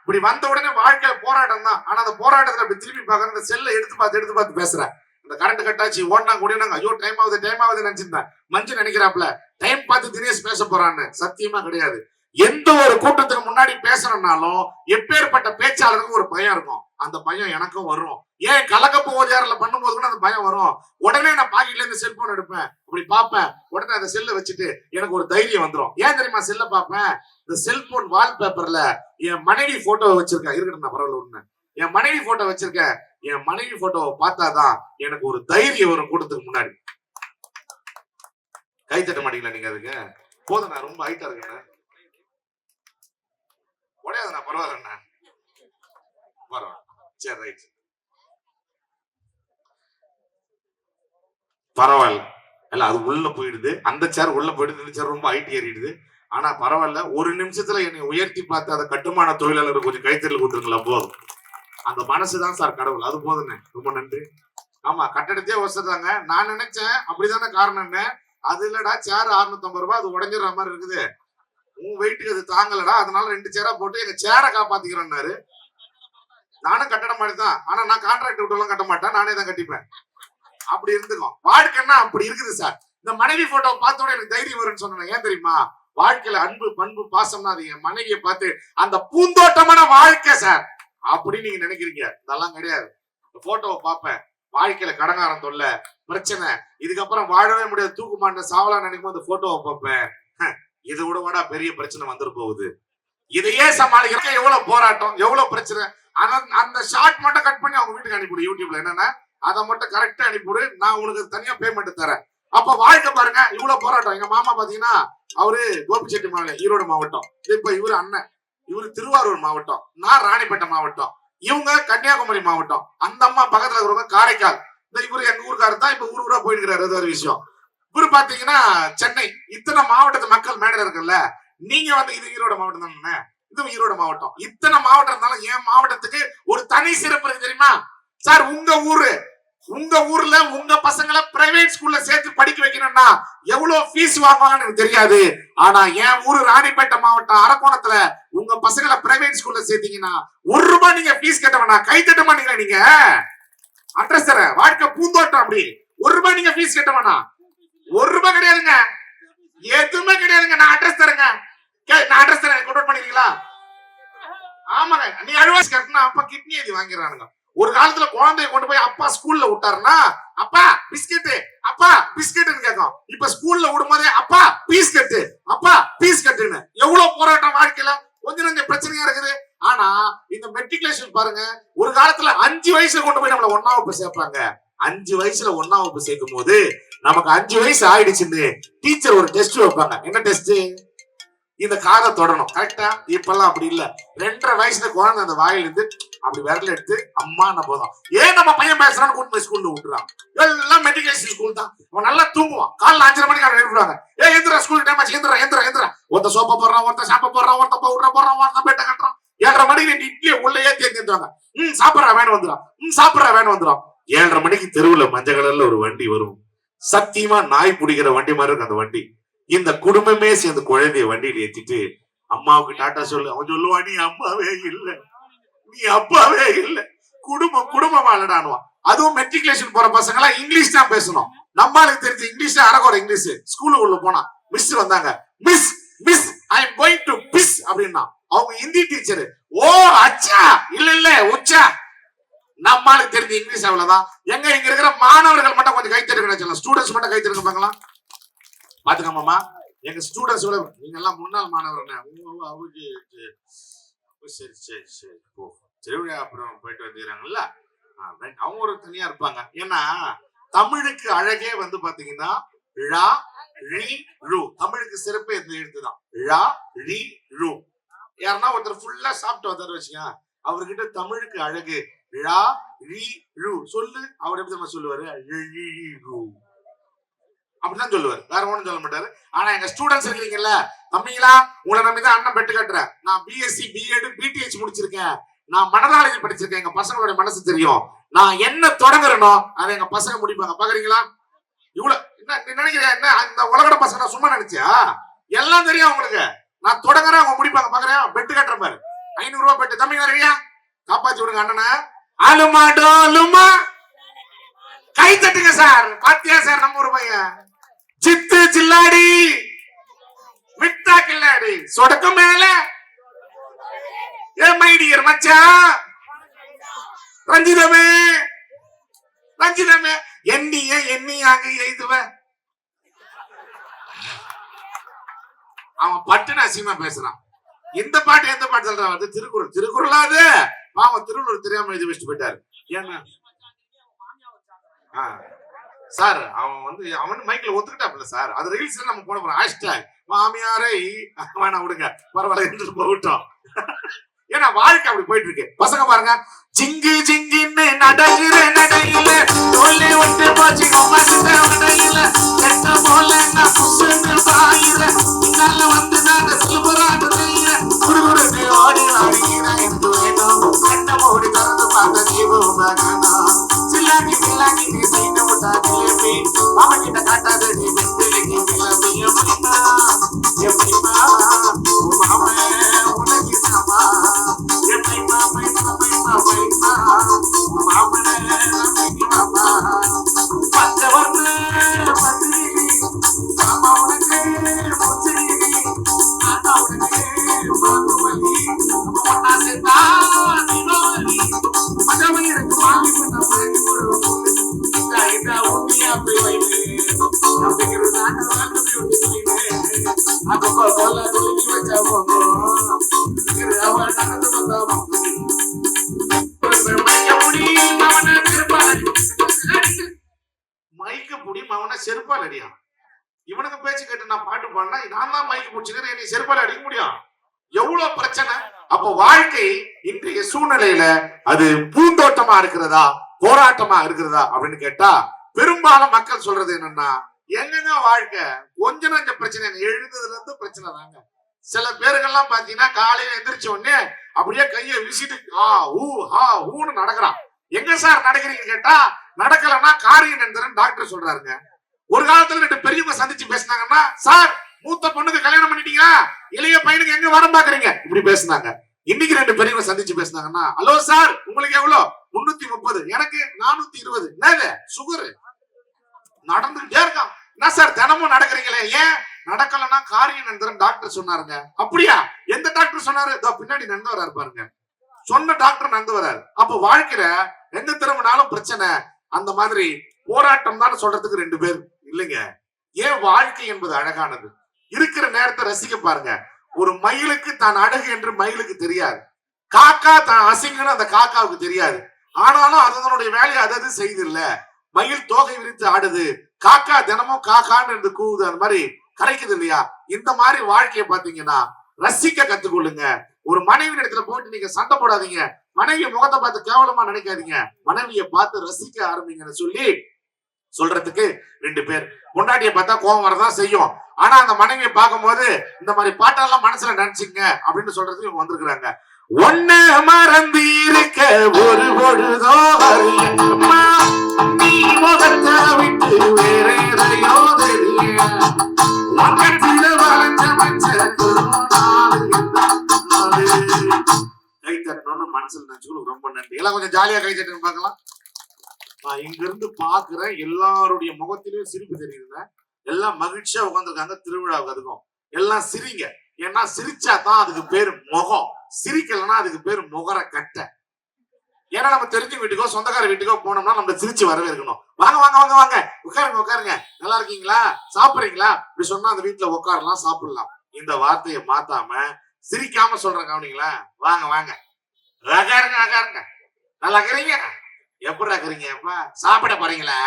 இப்படி வந்த உடனே வாழ்க்கையில போராட்டம் தான். ஆனா அந்த போராட்டத்துல இப்படி திரும்பி பாக்குற அந்த செல்லை எடுத்து பார்த்து எடுத்து பார்த்து பேசுறேன். இந்த கரண்ட் கட்டாச்சு ஓடினா கூடினாங்க ஐயோ டைம் ஆகுது டைம் ஆகுது நினைச்சிருந்தேன். மஞ்சு நினைக்கிறாப்ல டைம் பார்த்து தினேஷ் பேச போறான்னு. சத்தியமா கிடையாது. எந்த ஒரு கூட்டத்துக்கு முன்னாடி பேசணும்னாலும் எப்பேற்பட்ட பேச்சாளருக்கும் ஒரு பயம் இருக்கும். அந்த பயம் எனக்கும் வரும். ஏன் கலகப்பு ஓஜாரில் பண்ணும்போது கூட அந்த பயம் வரும். உடனே நான் பாக்கெட்ல இருந்து செல்போன் எடுப்பேன். அப்படி பார்ப்பேன். உடனே அந்த செல்லை வச்சுட்டு எனக்கு ஒரு தைரியம் வந்துடும் ஏன் தெரியுமா செல்லை பார்ப்பேன்? இந்த செல்போன் வால்பேப்பர்ல என் மனைவி போட்டோவை வச்சிருக்கேன் இருக்கட்டும் நான் பரவாயில்ல ஒண்ணு. என் மனைவி போட்டோ வச்சிருக்கேன். என் மனைவி போட்டோவை பார்த்தாதான் எனக்கு ஒரு தைரியம் வரும் கூட்டத்துக்கு முன்னாடி. கை தட்ட மாட்டீங்களா நீங்க அதுக்கு? போதும் நான் ரொம்ப ஹைட்டா இருக்கேன் உடையாதுண்ணா பரவாயில்லண்ணா பரவாயில்ல சரி ரைட் பரவாயில்ல. இல்ல அது உள்ள போயிடுது. அந்த சேர் உள்ள போயிடுது. இந்த சேர் ரொம்ப ஹைட் ஏறிடுது. ஆனா பரவாயில்ல. ஒரு நிமிஷத்துல என்னை உயர்த்தி பார்த்து அந்த கட்டுமான தொழிலாளர் கொஞ்சம் கைத்தறி கொடுத்துருங்களா போதும். அந்த மனசுதான் சார் கடவுள். அது போதுண்ணே ரொம்ப நன்றி. ஆமா கட்டடத்தையே வசதாங்க நான் நினைச்சேன் அப்படிதானே காரணம் என்ன அது இல்லடா சேர் 650 ரூபாய் அது உடஞ்சிடுற மாதிரி இருக்குது. உன் வெயிட்டுக்கு அது தாங்கலடா. அதனால ரெண்டு சேரா போட்டு எங்க சேரை காப்பாத்திக்கிறேன்னாரு. நானும் கட்டட மாதிரி தான் ஆனா நான் கான்ட்ராக்ட் விட்டுலாம் கட்ட மாட்டேன். நானே தான் கட்டிப்பேன். அப்படி இருந்துக்கும் வாழ்க்கைன்னா அப்படி இருக்குது சார் இந்த மனைவி போட்டோ பார்த்தோட எனக்கு தைரியம் வரும்னு சொன்னேன். ஏன் தெரியுமா? வாழ்க்கையில அன்பு பண்பு பாசம்னா அது என் மனைவியை பார்த்து அந்த பூந்தோட்டமான வாழ்க்கை சார் அப்படின்னு நீங்க நினைக்கிறீங்க. இதெல்லாம் கிடையாது. போட்டோவை பார்ப்பேன். வாழ்க்கையில கடங்காரம் தொல்லை பிரச்சனை. இதுக்கப்புறம் வாழவே முடியாது. தூக்கு மாட்ட சாவலா நினைக்கும் அந்த போட்டோவை பார்ப்பேன். இது இதை விட வாடா பெரிய பிரச்சனை வந்துரு போகுது. இதையே சமாளிக்க எவ்வளவு போராட்டம் எவ்வளவு பிரச்சனை? அந்த ஷார்ட் மட்டும் கட் பண்ணி அவங்க வீட்டுக்கு அனுப்பிவிடு யூடியூப்ல என்னன்னா அதை மட்டும் கரெக்டா அனுப்பிவிடு நான் உனக்கு தனியா பேமெண்ட் தரேன். அப்ப வாழ்க்கை பாருங்க இவ்வளவு போராட்டம். எங்க மாமா பாத்தீங்கன்னா அவரு கோபிச்செட்டி மாவட்டம் ஈரோடு மாவட்டம். இப்ப இவரு அண்ணன். இவரு திருவாரூர் மாவட்டம். நான் ராணிப்பேட்டை மாவட்டம். இவங்க கன்னியாகுமரி மாவட்டம். அந்த அம்மா பக்கத்துல இருக்கிறவங்க காரைக்கால். இந்த இவரு எங்க ஊருக்காரர் தான் இப்ப ஊர் ஊரா போயிருக்கிறாரு. அது ஒரு விஷயம். இவரு பாத்தீங்கன்னா சென்னை. இத்தனை மாவட்டத்து மக்கள் மேடல இருக்குல்ல நீங்க வந்து இது ஈரோடு மாவட்டம் தானே? இது ஈரோடு மாவட்டம். இத்தனை மாவட்டம் இருந்தாலும் என் மாவட்டத்துக்கு ஒரு தனி சிறப்பு இருக்கு தெரியுமா? சார் உங்க ஊரு. உங்க ஊர்ல உங்க பசங்களை பிரைவேட் ஸ்கூல்ல சேர்த்து படிக்க வைக்கணும்னா எவ்வளவு ஃபீஸ் வாங்குவாங்கன்னு எனக்கு தெரியாது. ஆனா என் ஊரு ராணிப்பேட்டை மாவட்டம் அரக்கோணத்துல உங்க பசங்களை பிரைவேட் ஸ்கூல்ல சேர்த்தீங்கன்னா ஒரு ரூபாய் நீங்க ஃபீஸ் கட்ட வேணாம். கை தட்ட மாட்டீங்களா நீங்க? அட்ரஸ் தர வாழ்க்கை பூந்தோட்டம் அப்படி. ஒரு ரூபாய் நீங்க ஃபீஸ் கட்ட வேணாம். ஒரு ரூபாய் கிடையாதுங்க. எதுவுமே கிடையாதுங்க. நான் அட்ரஸ் தரேங்க. நான் அட்ரஸ் தரேன். கொண்டு பண்ணிருக்கீங்களா ஆமாங்க. நீ அட்வான்ஸ் கட்டினா அப்பா கிட்னி எழுதி வாங்கிடுறானுங்க. ஒரு காலத்துல குழந்தைய கொண்டு போய் அப்பா ஸ்கூல்ல விட்டாருன்னா அப்பா பிஸ்கெட்டு அப்பா பிஸ்கெட்டுன்னு கேட்கும். இப்ப ஸ்கூல்ல விடும் போதே அப்பா பீஸ் கட்டு அப்பா பீஸ் கட்டுன்னு எவ்வளவு போராட்டம் வாழ்க்கையில? கொஞ்சம் கொஞ்சம் பிரச்சனையா இருக்குது. ஆனா இந்த மெட்ரிகுலேஷன் பாருங்க ஒரு காலத்துல அஞ்சு வயசுல கொண்டு போய் நம்மள ஒன்னா வகுப்பு சேர்ப்பாங்க. அஞ்சு வயசுல ஒன்னா வகுப்பு சேர்க்கும் போது நமக்கு அஞ்சு வயசு ஆயிடுச்சுன்னு டீச்சர் ஒரு டெஸ்ட் வைப்பாங்க. என்ன டெஸ்ட் இந்த காதை தொடணும். கரெக்டா இப்பெல்லாம் அப்படி இல்ல. ரெண்டரை வயசுல குழந்தை அந்த வாயில இருந்து அப்படி விரல எடுத்து அம்மா நம்ம போதும். ஏன் நம்ம பையன் பேசுறான்னு கூட்டு போய் ஸ்கூல்ல விட்டுறான். எல்லாம் மெட்ரிகுலேஷன் ஸ்கூல் தான். அவன் நல்லா தூங்குவான். காலைல அஞ்சரை மணிக்கு அவன் எழுப்பிடுவாங்க ஏ எந்திரா ஸ்கூல் டைம் ஆச்சு. எந்திரா எந்திரா எந்திரா. ஒருத்த சோப்பா போடுறான் ஒருத்த சாப்பா போடுறான் ஒருத்த பவுடர் போடுறான் ஒருத்த பேட்டை கட்டுறான். ஏழரை மணிக்கு ரெண்டு இட்லியை உள்ள ஏத்தி ஏத்திடுவாங்க ம் சாப்பிட்றா வேணும் வந்துடும். ம் சாப்பிட்றா வேணும் வந்துடும். ஏழரை மணிக்கு தெருவுல மஞ்சள் கலர்ல ஒரு வண்டி வரும். சத்தியமா நாய் பிடிக்கிற வண்டி மாதிரி இருக்கும் அந்த வண்டி. இந்த குடும்பமே சேர்ந்து குழந்தைய வண்டியில் ஏத்திட்டு அம்மாவுக்கு டாட்டா சொல்லு அவன் சொல்லுவா நீ அம்மாவே இல்ல. நீ அப்பாவே இல்ல. குடும்பம் குடும்பம் வாழடானுவான் அதுவும் மெட்ரிகுலேஷன் போற பசங்க எல்லாம் இங்கிலீஷ் தான் பேசணும். நம்மளுக்கு தெரிஞ்சு இங்கிலீஷ் அரகோட இங்கிலீஷ். ஸ்கூலுக்கு உள்ள போனா மிஸ் வந்தாங்க. Miss miss I am going to miss அப்படின்னா அவங்க ஹிந்தி டீச்சர் ஓ அச்சா இல்ல இல்ல உச்சா. நம்மளுக்கு தெரிஞ்ச இங்கிலீஷ் அவ்வளவுதான். எங்க இங்க இருக்கிற மாணவர்கள் மட்டும் கொஞ்சம் கைத்தெடுக்கணும் சொல்லலாம் ஸ்டூடெண்ட்ஸ் மட்டும் கைத்தெடுக்க பார்க்கலாம் பாத்துக்கமாமா எங்க ஸ்டூடெண்ட்ஸ் நீங்க எல்லாம் முன்னாள் மாணவர் அவருக்கு சரி சரி சரி. போ திருவிழா அப்புறம் போயிட்டு வந்துக்கிறாங்கல்ல? அவங்க ஒரு தனியா இருப்பாங்க. ஏன்னா தமிழுக்கு அழகே வந்து பாத்தீங்கன்னா ழா ழி ழு. தமிழுக்கு சிறப்பே இந்த எழுத்துதான் ழா ழி ரு யாருன்னா ஒருத்தர் ஃபுல்லா சாப்பிட்டு வந்தாரு வச்சுக்கோங்க. அவர்கிட்ட தமிழுக்கு அழகு. ழா ழி ரு சொல்லு. அவர் எப்படி நம்ம சொல்லுவாரு? ழி ழு. அப்படிதான் சொல்லுவார். வேற ஒன்றும் சொல்ல மாட்டாரு. ஆனா எங்க ஸ்டூடெண்ட்ஸ் இருக்கிறீங்கல்ல தம்பிங்களா உங்களை நம்பி தான் அண்ணன் பெட்டு கட்டுறேன். நான் பிஎஸ்சி பிஎட் பிடிஹெச் முடிச்சிருக்கேன். நான் மனதாளஜி படிச்சிருக்கேன். எங்க பசங்களோட மனசு தெரியும். நான் என்ன தொடங்குறேனோ அதை எங்க பசங்க முடிப்பாங்க. பாக்குறீங்களா? இவ்வளவு என்ன நினைக்கிறேன் என்ன இந்த உலகட பசங்க நான் சும்மா நினைச்சியா? எல்லாம் தெரியும் அவங்களுக்கு நான் தொடங்குறேன் அவங்க முடிப்பாங்க. பாக்குறேன் பெட்டு கட்டுற பாரு. ஐநூறு ரூபாய் பெட்டு. தம்பி வரையா காப்பாத்தி விடுங்க அண்ணனை. ஆலுமா டோலுமா கை தட்டுங்க சார். பாத்தியா சார் நம்ம ஒரு பையன்? சித்து சில்லாடி. விட்டா கில்லாடி. சொடக்கு மேல. ஏ மைடியர் மச்சா. ரஞ்சிதமே. ரஞ்சிதமே. எண்ணிய எண்ணியாக எய்துவ அவன் பட்டுன்னு அசிங்கமா பேசுறான். இந்த பாட்டு எந்த பாட்டு சொல்றான் வந்து திருக்குறள். திருக்குறளா அது? பாவம் திருவள்ளுவர் தெரியாம எழுதி வச்சுட்டு போயிட்டாரு. ஏன்னா? சார் அவன் வந்து அவன் மைக்ல ஒத்துக்கிட்டாப்ல சார். அது ரீல்ஸ்ல நம்ம போட போறோம். ஹேஷ்டாக் மாமியாரை வேணா விடுங்க. பரவாயில்ல இருந்துட்டு போகட்டும். ஏன்னா வாழ்க்கை அப்படி போயிட்டு இருக்கு பசங்க பாருங்க. ஜிங்கு ஜிங்கின்னு நடக்கிற நடையில. தோல்லை விட்டு போச்சு கொமாசிட்ட நடையில. கெட்ட போல நான் புசுன்னு பாயில பின்னால வந்து நான் சில்வராட்டு கையில. குடுகுடுன்னு ஓடி ஆடுகிற என்று வேணும் கண்ண மூடி திறந்து பார்த்த ஜீவம் மகனா சில்லாக்கி சில்லாக்கி நீ சைன விட்டா கிளம்பி மாமன் கிட்ட காட்டாத சூழ்நிலையில அது பூந்தோட்டமா இருக்கிறதா? போராட்டமா இருக்கிறதா? அப்படின்னு கேட்டா பெரும்பாலும் மக்கள் சொல்றது என்னன்னா எங்கங்க வாழ்க்கை? கொஞ்ச நஞ்ச பிரச்சனை. எழுதுறதுல இருந்து பிரச்சனை தாங்க. சில பேருக்கெல்லாம் பாத்தீங்கன்னா காலையில எந்திரிச்ச உடனே அப்படியே கையை வீசிட்டு ஆ ஊ ஹா ஊன்னு நடக்கிறான். எங்க சார் நடக்கிறீங்க கேட்டா நடக்கலன்னா காரியம் நண்பரன் டாக்டர் சொல்றாருங்க. ஒரு காலத்துல ரெண்டு பெரியவங்க சந்திச்சு பேசினாங்கன்னா சார் மூத்த பொண்ணுக்கு கல்யாணம் பண்ணிட்டீங்களா? இளைய பையனுக்கு எங்க வரம் பாக்குறீங்க? இப்படி பேசுனாங்க. இன்னைக்கு ரெண்டு பெரியவங்க சந்திச்சு பேசினாங்கன்னா ஹலோ சார் உங்களுக்கு எவ்வளவு முன்னூத்தி முப்பது. எனக்கு நானூத்தி இருபது. என்னங்க சுகர் நடந்துகிட்டே இருக்கான். என்ன சார் தினமும் நடக்கிறீங்களே? ஏன்? நடக்கலன்னா காரியம் நண்பரன் டாக்டர் சொன்னாருங்க. அப்படியா? எந்த டாக்டர் சொன்னாரு? இதோ பின்னாடி நடந்து வராரு பாருங்க. சொன்ன டாக்டர் நடந்து வராரு. அப்ப வாழ்க்கையில எங்க திரும்பினாலும் பிரச்சனை. அந்த மாதிரி போராட்டம் தான் சொல்றதுக்கு ரெண்டு பேர். இல்லைங்க. ஏன் வாழ்க்கை என்பது அழகானது? இருக்கிற நேரத்தை ரசிக்க பாருங்க. ஒரு மயிலுக்கு தான் அழகு என்று மயிலுக்கு தெரியாது. காக்கா தான் அசிங்கன்னு அந்த காக்காவுக்கு தெரியாது. ஆனாலும் அதனுடைய வேலையை அதது செய்தில்ல மயில் தோகை விரித்து ஆடுது. காக்கா தினமும் காக்கான்னு என்று கூவுது. அந்த மாதிரி கரைக்குது இல்லையா? இந்த மாதிரி வாழ்க்கையை பாத்தீங்கன்னா ரசிக்க கத்துக்கொள்ளுங்க ஒரு மனைவி இடத்துல போயிட்டு நீங்க சண்டை போடாதீங்க. மனைவி முகத்தை பார்த்து கேவலமா நினைக்காதீங்க. மனைவியை பார்த்து ரசிக்க ஆரம்பிங்கன்னு சொல்லி சொல்றதுக்கு ரெண்டு பேர். பொண்டாட்டியை பார்த்தா கோபம் வரதான் செய்யும். ஆனா அந்த மனைவியை பார்க்கும்போது இந்த மாதிரி பாட்டெல்லாம் மனசுல நினைச்சுங்க அப்படின்னு சொல்றதுக்கு இவங்க வந்திருக்கிறாங்க. ஒண்ணு மறந்து இருக்க ஒரு பொழுதோ நீ முகத்தை விட்டு வேற எதையோ தெரிய. உலகத்தில வளைஞ்ச கை தட்டணும்னு மனசுல நினைச்சுக்கணும். ரொம்ப நன்றி. எல்லாம் கொஞ்சம் ஜாலியா கை தட்டுங்க பார்க்கலாம். நான் இங்க இருந்து பாக்குறேன் எல்லாருடைய முகத்திலயும் சிரிப்பு தெரியுதுங்க. எல்லாம் மகிழ்ச்சியா உட்காந்துருக்காங்க திருவிழாவுக்கு அதுக்கும் எல்லாம் சிரிங்க. ஏன்னா சிரிச்சா தான் அதுக்கு பேரு முகம். சிரிக்கலைன்னா அதுக்கு பேரு முகர கட்டை. ஏன்னா நம்ம தெரிஞ்ச வீட்டுக்கோ சொந்தக்கார வீட்டுக்கோ போனோம்னா நம்ம சிரிச்சு வரவே இருக்கணும். வாங்க வாங்க வாங்க வாங்க. உட்காருங்க உட்காருங்க. நல்லா இருக்கீங்களா? சாப்பிடுறீங்களா? இப்படி சொன்னா அந்த வீட்டுல உட்காரலாம் சாப்பிடலாம். இந்த வார்த்தையை மாத்தாம சிரிக்காம சொல்றேன் கவனிங்களா? வாங்க வாங்க. ரகாருங்க அழகாருங்க நல்லா இருக்கிறீங்க? எப்படி இருக்கிறீங்க அப்பா? சாப்பிட போறீங்களா?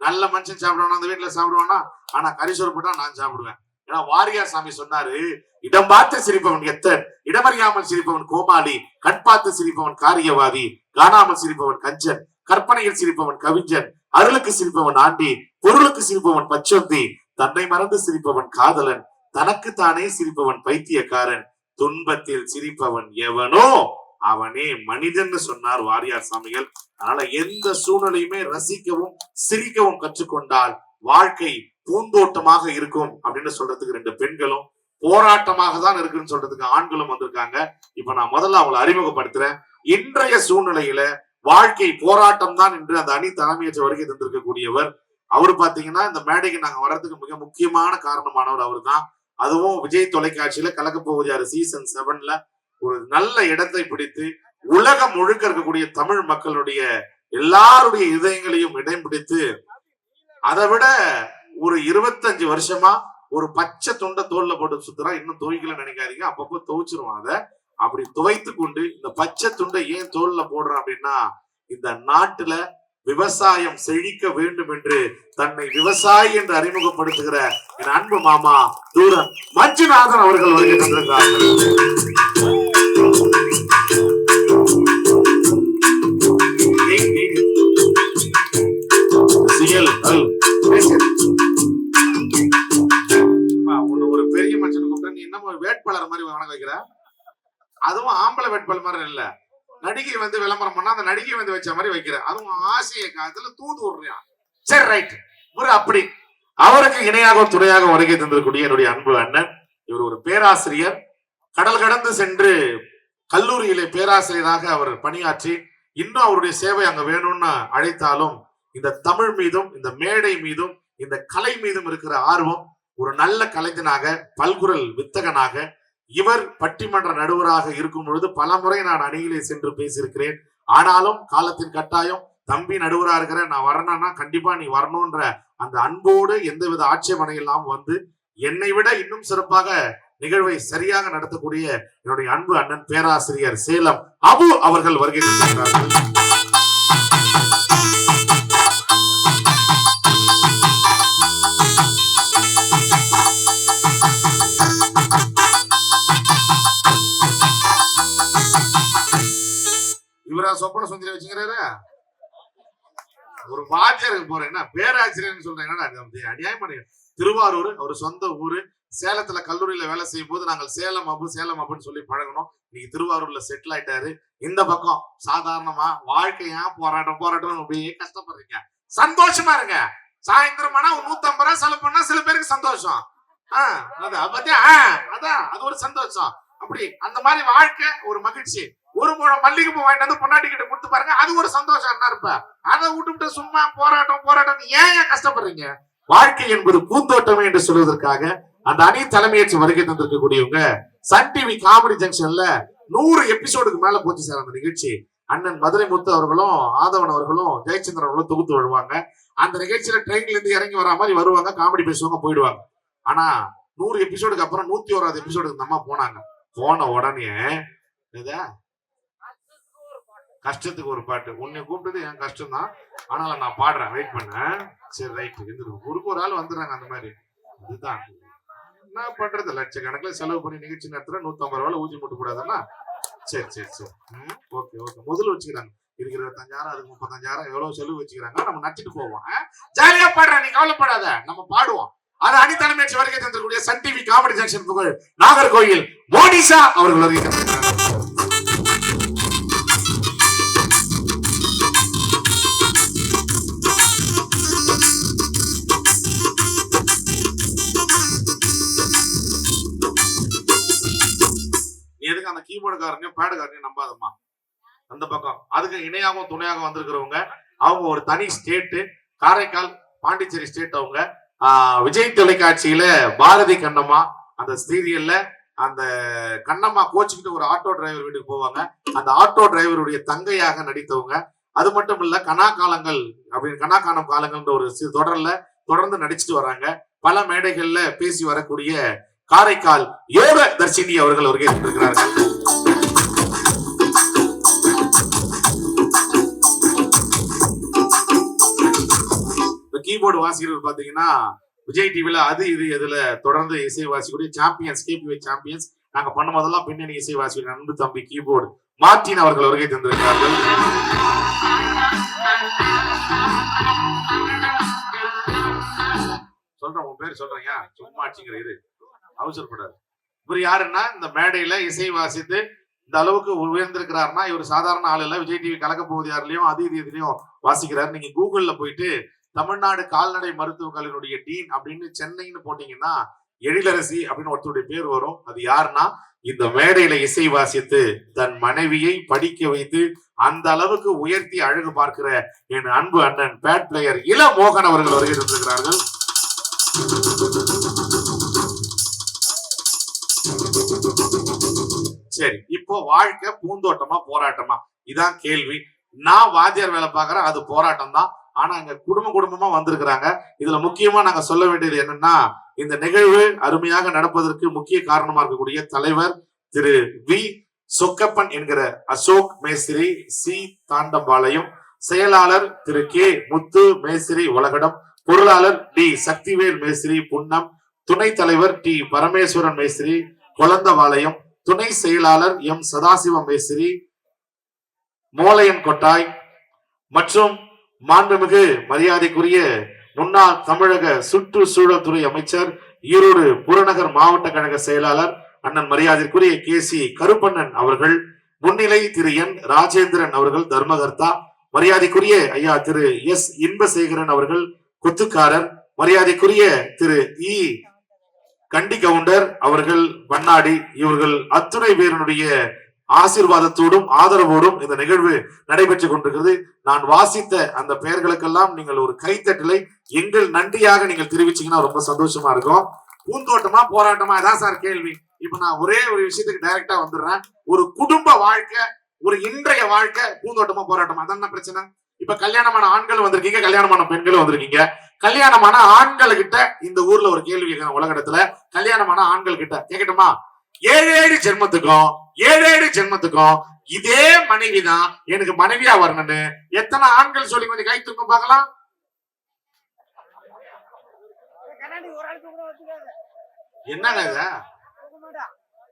நல்ல மனுஷன் சாப்பிடுவானா? அந்த வீட்டுல சாப்பிடுவானா? ஆனா கரிசோறு போட்டா நான் சாப்பிடுவேன். ஏன்னா வாரியார் சாமி சொன்னாரு இடம் பார்த்து சிரிப்பவன் எத்தன் இடமறியாமல் சிரிப்பவன் கோமாளி கண் பார்த்து சிரிப்பவன் காரியவாதி காணாமல் சிரிப்பவன் கஞ்சன் கற்பனையில் சிரிப்பவன் கவிஞன் அருளுக்கு சிரிப்பவன் ஆண்டி பொருளுக்கு சிரிப்பவன் பச்சொந்தி தன்னை மறந்து சிரிப்பவன் காதலன் தனக்கு தானே சிரிப்பவன் பைத்தியக்காரன் துன்பத்தில் சிரிப்பவன் எவனோ? அவனே மனிதன்னு சொன்னார் வாரியார் சாமிகள். அதனால எந்த சூழ்நிலையுமே ரசிக்கவும் சிரிக்கவும் கற்றுக்கொண்டால் வாழ்க்கை பூந்தோட்டமாக இருக்கும் அப்படின்னு சொல்றதுக்கு ரெண்டு பெண்களும் போராட்டமாக தான் இருக்குன்னு சொல்றதுக்கு ஆண்களும் வந்திருக்காங்க. இப்ப நான் முதல்ல அவங்களை அறிமுகப்படுத்துறேன். இன்றைய சூழ்நிலையில வாழ்க்கை போராட்டம் தான் என்று அந்த அணி தலைமையற்ற வருகை தந்திருக்கக்கூடியவர். அவர் பாத்தீங்கன்னா இந்த மேடைக்கு நாங்க வர்றதுக்கு மிக முக்கியமான காரணமானவர் அவர் தான் அதுவும் விஜய் தொலைக்காட்சியில கலக்க சீசன் செவன்ல ஒரு நல்ல இடத்தை பிடித்து உலகம் முழுக்க இருக்கக்கூடிய தமிழ் மக்களுடைய எல்லாருடைய இதயங்களையும் இடம் பிடித்து அதை விட ஒரு இருபத்தஞ்சு வருஷமா ஒரு பச்சை துண்டை தோல்ல போட்டு சுத்துறா இன்னும் துவைக்கல நினைக்காதீங்க. அப்பப்போ துவைச்சிருவான் அதை. அப்படி துவைத்து கொண்டு இந்த பச்சை துண்டை ஏன் தோல்ல போடுறான் அப்படின்னா இந்த நாட்டுல விவசாயம் செழிக்க வேண்டும் என்று தன்னை விவசாயி என்று அறிமுகப்படுத்துகிற என் அன்பு மாமா தூரன் மஞ்சுநாதன் அவர்கள் வருகை தந்திருக்கிறார்கள். ஒரு பெரிய மனுஷனை கூப்பிட்டா நீ என்ன ஒரு வேட்பாளர் மாதிரி வணங்க வைக்கிற? அதுவும் ஆம்பளை வேட்பாளர் மாதிரி இல்ல. நடிகை வந்து விளம்பரம் பண்ணா அந்த நடிகை வந்து வச்ச மாதிரி வைக்கிற. அதுவும் ஆசைய காலத்துல தூது விடுறியா சரி ரைட் ஒரு அப்படி. அவருக்கு இணையாக ஒரு துணையாக வருகை தந்திருக்கூடிய என்னுடைய அன்பு அண்ணன். இவர் ஒரு பேராசிரியர். கடல் கடந்து சென்று கல்லூரியிலே பேராசிரியராக அவர் பணியாற்றி இன்னும் அவருடைய சேவை அங்க வேணும்னு அழைத்தாலும் இந்த தமிழ் மீதும் இந்த மேடை மீதும் இந்த கலை மீதும் இருக்கிற ஆர்வம் ஒரு நல்ல கலைஞனாக பல்குரல் வித்தகனாக இவர் பட்டிமன்ற நடுவராக இருக்கும் பொழுது பல முறை நான் அணியிலே சென்று பேசியிருக்கிறேன். ஆனாலும் காலத்தின் கட்டாயம் தம்பி நடுவரா இருக்கிற நான் வரணும்னா கண்டிப்பா நீ வரணும்ன்ற அந்த அன்போடு எந்தவித ஆட்சேபனை இல்லாம வந்து என்னை விட இன்னும் சிறப்பாக நிகழ்வை சரியாக நடத்தக்கூடிய என்னுடைய அன்பு அண்ணன் பேராசிரியர் சேலம் அபு அவர்கள் வருகை இவரா சொப்பன சுந்தரி வச்சுக்கிறாரு? ஒரு வாத்தியாருக்கு போறேன் என்ன பேராசிரியர்னு சொல்றேன். என்னடா அப்படி அநியாயம் பண்ணி திருவாரூர் அவர் சொந்த ஊரு. சேலத்துல கல்லூரியில வேலை செய்யும் போது நாங்கள் சேலம் அப்பு சேலம் அப்புன்னு சொல்லி பழகணும் இன்னைக்கு திருவாரூர்ல செட்டில் ஆயிட்டாரு. இந்த பக்கம் சாதாரணமா வாழ்க்கையா போராட்டம் போராட்டம் அப்படியே கஷ்டப்படுறீங்க. சந்தோஷமா இருங்க. சாயந்தரம் ஆனா ஒரு நூத்தம்பது ரூபாய் செலவு பண்ணா சில பேருக்கு சந்தோஷம். ஆஹ் அதான் பத்தியா? ஆஹ், அதான் அது ஒரு சந்தோஷம். அப்படி அந்த மாதிரி வாழ்க்கை ஒரு மகிழ்ச்சி. ஒரு முழம் மல்லிகை பூ வாங்கிட்டு வந்து பொண்டாட்டி கிட்ட கொடுத்து பாருங்க அது ஒரு சந்தோஷம் என்ன இருப்ப அதை விட்டுவிட்டு சும்மா போராட்டம் போராட்டம். ஏன் ஏன் கஷ்டப்படுறீங்க? வாழ்க்கை என்பது பூந்தோட்டமே என்று சொல்வதற்காக அந்த அணி தலைமையேற்று வருகை தந்திருக்கக்கூடியவங்க சன் டிவி காமெடி ஜங்ஷன்ல நூறு எபிசோடுக்கு மேல போச்சு சார் அந்த நிகழ்ச்சி. அண்ணன் மதுரை முத்து அவர்களும் ஆதவன் அவர்களும் ஜெயச்சந்திரன் அவர்களும் தொகுத்து வருவாங்க அந்த நிகழ்ச்சியில ட்ரெயின்ல இருந்து இறங்கி வர மாதிரி வருவாங்க காமெடி பேசுவாங்க போயிடுவாங்க. ஆனா நூறு எபிசோடுக்கு அப்புறம் நூத்தி ஓராது எபிசோடுக்கு நம்ம அம்மா போனாங்க. போன உடனே இதா கஷ்டத்துக்கு ஒரு பாட்டு. உன்னை கூப்பிட்டது என் கஷ்டம் தான் ஆனாலும் நான் பாடுறேன். வெயிட் பண்ணேன் சரி ரைட் இந்த குறுக்கு ஒரு ஆள் வந்துடுறாங்க அந்த மாதிரி. இதுதான். என்ன பண்றது? லட்சக்கணக்கில் செலவு பண்ணி நிகழ்ச்சி நடத்துற நூத்தம்பது ரூபாய் ஊதி போட்டு கூடாதுன்னா சரி சரி சரி. ஓகே ஓகே முதல்ல வச்சுக்கிறாங்க. இருக்கிற இருபத்தஞ்சாயிரம் அதுக்கு முப்பத்தஞ்சாயிரம் எவ்வளவு செலவு வச்சுக்கிறாங்க? நம்ம நச்சுட்டு போவோம். ஜாலியா பாடுற. நீ கவலைப்படாத. நம்ம பாடுவோம். அது அணித்தலைமையற்ற வருகை தந்திருக்கக்கூடிய சன் டிவி காமெடி ஜங்ஷன் புகழ் நாகர்கோயில் மோனிஷா அவர்கள் வருகை தந்திருக்கிறார். எதுக்கு அந்த நம்பாதம்மா. அந்த பக்கம். அதுக்கு இணையாகவும் துணையாகவும் வந்திருக்கிறவங்க அவங்க ஒரு தனி ஸ்டேட்டு காரைக்கால் பாண்டிச்சேரி ஸ்டேட் அவங்க. விஜய் தொலைக்காட்சியில பாரதி கண்ணம்மா அந்த சீரியல்ல அந்த கண்ணம்மா கோச்சுக்கிட்டு ஒரு ஆட்டோ டிரைவர் வீட்டுக்கு போவாங்க. அந்த ஆட்டோ டிரைவருடைய தங்கையாக நடித்தவங்க. அது மட்டும் இல்ல கனா காலங்கள் அப்படின்னு கனா காணம் காலங்கள்ன்ற ஒரு தொடர்ல தொடர்ந்து நடிச்சுட்டு வராங்க. பல மேடைகள்ல பேசி வரக்கூடிய காரைக்கால் யோக தர்ஷினி அவர்கள் வருகை இருக்கிறார்கள் கீபோர்டு வாசிக்கிறவர் பாத்தீங்கன்னா விஜய் டிவில அது இது இதுல தொடர்ந்து இசை வாசிக்கூடிய சாம்பியன்ஸ் கேபிஐ சாம்பியன்ஸ் நாங்க பண்ணும் போதெல்லாம் பின்னணி இசை வாசிக்கிற அன்பு தம்பி கீபோர்டு மார்டின் அவர்கள் வருகை தந்திருக்கிறார்கள். சொல்றேன் உன் பேர் சொல்றீங்க சும்மா ஆச்சுங்கிற இது அவசரப்படாது. இவர் யாருன்னா இந்த மேடையில இசை வாசித்து இந்த அளவுக்கு உயர்ந்திருக்கிறாருன்னா இவர் சாதாரண ஆள் இல்ல. விஜய் டிவி கலக்க போகுது யாருலயும் அது இது இதுலயும் வாசிக்கிறாரு. நீங்க கூகுள்ல போயிட்டு தமிழ்நாடு கால்நடை மருத்துவக் கல்லூரியுடைய டீன் அப்படின்னு சென்னைன்னு போட்டீங்கன்னா எழிலரசி அப்படின்னு ஒருத்தருடைய பேர் வரும். அது யாருன்னா இந்த மேடையில இசை வாசித்து தன் மனைவியை படிக்க வைத்து அந்த அளவுக்கு உயர்த்தி அழகு பார்க்கிற என் அன்பு அண்ணன் பேட் பிளேயர் இள மோகன் அவர்கள் வருகை தந்திருக்கிறார்கள். சரி இப்போ வாழ்க்கை பூந்தோட்டமா போராட்டமா? இதான் கேள்வி. நான் வாத்தியார் வேலை பாக்குறேன் அது போராட்டம் தான் ஆனா இங்க குடும்ப குடும்பமா வந்திருக்கிறாங்க. இதுல முக்கியமா நாங்க சொல்ல வேண்டியது என்னன்னா இந்த நிகழ்வு அருமையாக நடப்பதற்கு முக்கிய காரணமா இருக்கக்கூடிய தலைவர் திரு வி. சொக்கப்பன் என்கிற அசோக் மேஸ்திரி சி. தாண்டம்பாளையம். செயலாளர் திரு கே. முத்து மேஸ்திரி உலகடம். பொருளாளர் டி. சக்திவேல் மேஸ்திரி புன்னம். துணைத் தலைவர் டி. பரமேஸ்வரன் மேஸ்திரி குழந்தவாளையம் துணை செயலாளர் எம். சதாசிவம் மேஸ்திரி மோலையன் கொட்டாய் மற்றும் மாண்புமிகு மரியாதைக்குரிய முன்னாள் தமிழக சுற்றுச்சூழல் துறை அமைச்சர் ஈரோடு புறநகர் மாவட்ட கழக செயலாளர் அண்ணன் மரியாதைக்குரிய கே சி கருப்பண்ணன் அவர்கள் முன்னிலை திரு என் ராஜேந்திரன் அவர்கள் தர்மகர்த்தா மரியாதைக்குரிய ஐயா திரு எஸ் இன்பசேகரன் அவர்கள் கொத்துக்காரர் மரியாதைக்குரிய திரு இ கண்டி கவுண்டர் அவர்கள் வண்ணாடி இவர்கள் அத்துணை வீரனுடைய ஆசீர்வாதத்தோடும் ஆதரவோடும் இந்த நிகழ்வு நடைபெற்றுக் கொண்டிருக்கிறது. நான் வாசித்த அந்த பெயர்களுக்கெல்லாம் நீங்கள் ஒரு கைத்தட்டலை எங்கள் நன்றியாக நீங்கள் தெரிவிச்சீங்கன்னா ரொம்ப சந்தோஷமா இருக்கும். பூந்தோட்டமா போராட்டமா அதான் சார் கேள்வி. இப்ப நான் ஒரே ஒரு விஷயத்துக்கு டைரக்டா வந்துடுறேன். ஒரு குடும்ப வாழ்க்கை ஒரு இன்றைய வாழ்க்கை பூந்தோட்டமா போராட்டமா அதான் என்ன பிரச்சனை? இப்ப கல்யாணமான ஆண்கள் வந்திருக்கீங்க கல்யாணமான பெண்களும் வந்திருக்கீங்க. கல்யாணமான ஆண்கள் கிட்ட இந்த ஊர்ல ஒரு கேள்வி கேட்கிறேன் உலகத்துல கல்யாணமான ஆண்கள் கிட்ட கேட்கட்டுமா ஏழு ஏழு ஜென்மத்துக்கும் ஏழு ஏழு ஜென்மத்துக்கும் இதே மனைவி தான் எனக்கு மனைவியா வரணும்னு எத்தனை ஆண்கள் சொல்லி கொஞ்சம் கை தூக்கம் பார்க்கலாம்? என்னங்க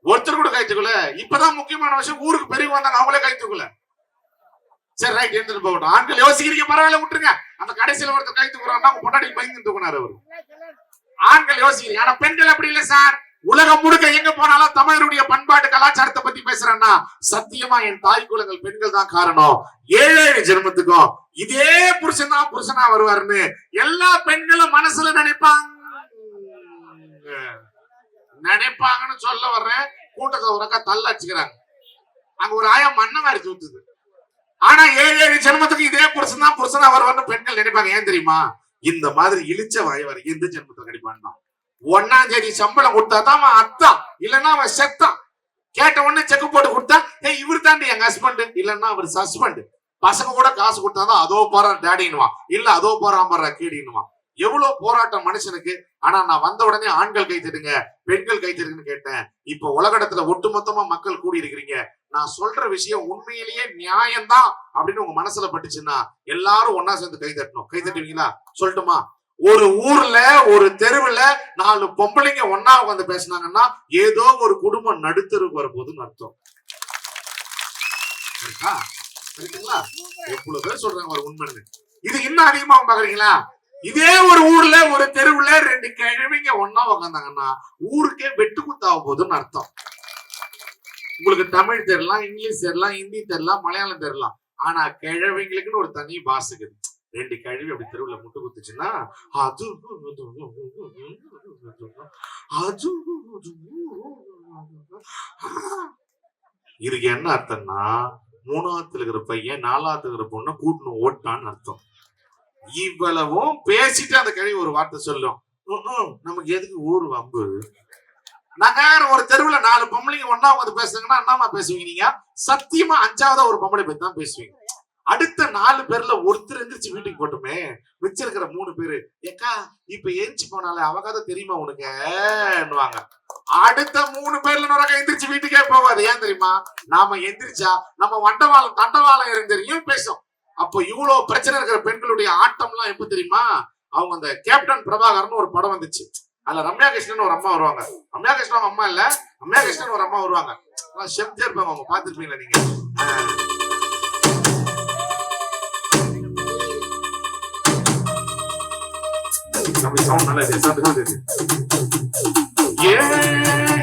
ஒருத்தர் கூட கை தூக்கல. இப்பதான் முக்கியமான விஷயம் ஊருக்கு பெரியவங்க வந்தாங்க அவங்களே கை தூக்கல. சரி ரைட் எடுத்துட்டு போகட்டும். ஆண்கள் யோசிக்கிறீங்க பரவாயில்ல விட்டுருங்க. அந்த கடைசியில ஒருத்தர் கை தூக்குறாருன்னா பொண்டாடி பயந்து தூக்குனாரு அவர். ஆண்கள் யோசிக்கிறீங்க. ஆனா பெண்கள் அப்படி இல்ல சார் உலகம் முழுக்க எங்க போனாலும் தமிழருடைய பண்பாட்டு கலாச்சாரத்தை பத்தி பேசுறேன்னா சத்தியமா என் தாய் குலங்கள் பெண்கள் தான் காரணம். ஏழு ஏழு ஜென்மத்துக்கும் இதே புருஷன் தான் புருஷனா வருவாருன்னு எல்லா பெண்களும் மனசுல நினைப்பாங்க. நினைப்பாங்கன்னு சொல்ல வர்றேன். கூட்டத்தை உறக்க தள்ளாச்சுக்கிறாங்க. அங்க ஒரு ஆயா மண்ணை மாதிரி தூத்துது ஆனா ஏழு ஏழு ஜென்மத்துக்கு இதே புருஷன் தான் புருஷனா வருவார்னு பெண்கள் நினைப்பாங்க. ஏன் தெரியுமா? இந்த மாதிரி இழிச்ச வாயவர் எந்த ஜென்மத்துல கிடைப்பான் ஒன்னாம் தேதி சம்பளம் கொடுத்தா தான் அவன் அத்தான் இல்லைன்னா அவன் செத்தான் கேட்ட உடனே செக் போட்டு கொடுத்தா ஏய் இவர் தாண்டி எங்க ஹஸ்பண்ட் இல்லைன்னா அவர் சஸ்பெண்ட் பசங்க கூட காசு கொடுத்தாதான் அதோ போறான் டேடின்னுவான் இல்ல அதோ போறான் பாரு கீடின்னுவான். எவ்வளவு போராட்டம் மனுஷனுக்கு? ஆனா நான் வந்த உடனே ஆண்கள் கை தட்டுங்க பெண்கள் கை தட்டுங்கன்னு கேட்டேன். இப்ப உலகடத்துல ஒட்டுமொத்தமா மக்கள் கூடி இருக்கிறீங்க நான் சொல்ற விஷயம் உண்மையிலேயே நியாயம்தான் அப்படின்னு உங்க மனசுல பட்டுச்சுன்னா எல்லாரும் ஒன்னா சேர்ந்து கை தட்டணும். கை தட்டுவீங்களா? சொல்லட்டுமா? ஒரு ஊர்ல ஒரு தெருவுல நாலு பொம்பளைங்க ஒன்னா உட்காந்து பேசினாங்கன்னா ஏதோ ஒரு குடும்பம் நடுத்தருக்கு வரப்போகுதுன்னு அர்த்தம். சரிங்களா எவ்வளவு பேர் சொல்றாங்க ஒரு உண்மைன்னு. இது இன்னும் அதிகமா பாக்குறீங்களா? இதே ஒரு ஊர்ல ஒரு தெருவுல ரெண்டு கிழமைங்க ஒன்னா உக்காந்தாங்கன்னா ஊருக்கே வெட்டு குத்தாக போகுதுன்னு அர்த்தம். உங்களுக்கு தமிழ் தெரியலாம் இங்கிலீஷ் தெரியலாம் ஹிந்தி தெரியலாம் மலையாளம் தெரியலாம். ஆனா கிழவிங்களுக்குன்னு ஒரு தனி பாஸ் இருக்குது. ரெண்டு கழுவி அப்படி தெருவுல முட்டு குத்துச்சுன்னா அது அது இதுக்கு என்ன அர்த்தம்னா மூணாவத்துல இருக்கிற பையன் நாலாவது இருக்கிற பொண்ணை கூட்டணும் ஓட்டான்னு அர்த்தம். இவ்வளவும் பேசிட்டு அந்த கழிவு ஒரு வார்த்தை சொல்லும். நமக்கு எதுக்கு ஊர் வம்பு? நாங்க ஒரு தெருவுல நாலு பொம்பளைங்க ஒன்னா உட்காந்து பேசுறீங்கன்னா என்னமா பேசுவீங்க நீங்க? சத்தியமா அஞ்சாவதா ஒரு பொம்பளை பத்தி தான் பேசுவீங்க. நாலு பேர்ல ஒருத்தர் எந்திரிச்சு வீட்டுக்கு போட்டுமே. வச்சிருக்கிற மூணு பேரு. ஏக்கா இப்ப ஏஞ்சி போனாலே அவகாத தெரியுமா உனக்குவாங்க அடுத்த மூணு பேர்ல நுறக்க எந்திரிச்சு வீட்டுக்கே போவாது. ஏன் தெரியுமா? நாம எந்திரிச்சா நம்ம வண்டவாளம் தண்டவாளம் இருந்து தெரியும்? பேசும். அப்போ இவ்வளவு பிரச்சனை இருக்கிற பெண்களுடைய ஆட்டம்லாம் எப்ப தெரியுமா? அவங்க அந்த கேப்டன் பிரபாகர்னு ஒரு படம் வந்துச்சு. அதுல ரம்யா கிருஷ்ணன் ஒரு அம்மா வருவாங்க. ரம்யா கிருஷ்ணன் அம்மா இல்ல ரம்யா கிருஷ்ணன் ஒரு அம்மா வருவாங்க. செம்ஜே இருப்பாங்க அவங்க. பாத்துருப்பீங்களா நீங்க? நம்ம சவுண்ட் நல்லா இருக்கு சவுண்ட் நல்லா இருக்கு ஏ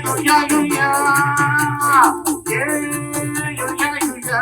யுயா யுயா ஏ யுயா யுயா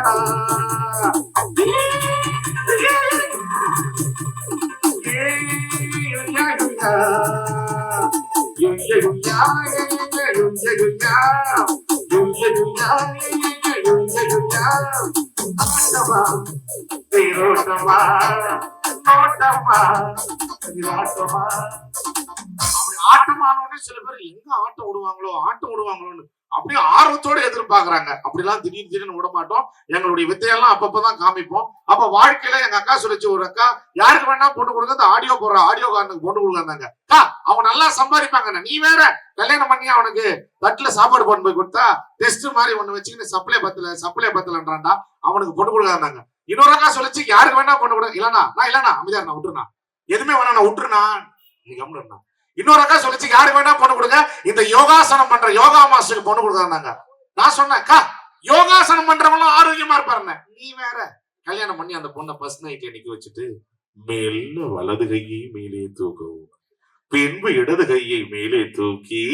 ஆட்டமானோடனே சில பேர் எங்க ஆட்டம் விடுவாங்களோ ஆட்டம் விடுவாங்களோன்னு அப்படியே ஆர்வத்தோட எதிர்பார்க்கறாங்க. அப்படிலாம் திடீர்னு திடீர்னு விட மாட்டோம். எங்களுடைய வித்தையெல்லாம் அப்பப்பதான் காமிப்போம். அப்ப வாழ்க்கையில எங்க அக்கா சொல்லிச்சு ஒரு அக்கா யாருக்கு வேணா பொண்ணு கொடுங்க அந்த ஆடியோ போடுற ஆடியோ காரனுக்கு பொண்ணு கொடுங்க அக்கா அவன் நல்லா சம்பாதிப்பாங்க நீ வேற கல்யாணம் பண்ணி அவனுக்கு தட்டுல சாப்பாடு கொண்டு போய் கொடுத்தா டெஸ்ட் மாதிரி ஒண்ணு வச்சுக்கிட்டு சப்ளை பத்தல சப்ளை பத்தலன்றான்டா. அவனுக்கு பொண்ணு கொடுக்காதாங்க இன்னொரு அக்கா சொல்லிச்சு யாருக்கு வேணா பொண்ணு கொடுங்க. இல்லனா நான் இல்லனா அமைதியா நான் விட்டுருண்ணா. எதுவுமே வேணா நான் விட்டுருனா நீ கம்முனா இன்னொரு அக்கா சொல்லிச்சு யாரு வேணா பொண்ணு கொடுங்க. இந்த யோகாசனம் பண்ற யோகா மாஸ்டருக்கு பொண்ணு கொடுக்காதாங்க நான் சொன்னேன் அக்கா யோகாசனம் பண்றவங்களும் ஆரோக்கியமா இருப்பாருன்னு. நீ வேற. கல்யாணம் பண்ணி அந்த பொண்ணை ஃபர்ஸ்ட் நைட்ல நிக்க வச்சுட்டு மெல்ல வலது கையை மேலே தூக்கவும் பின்பு இடது கையை மேலே தூக்கி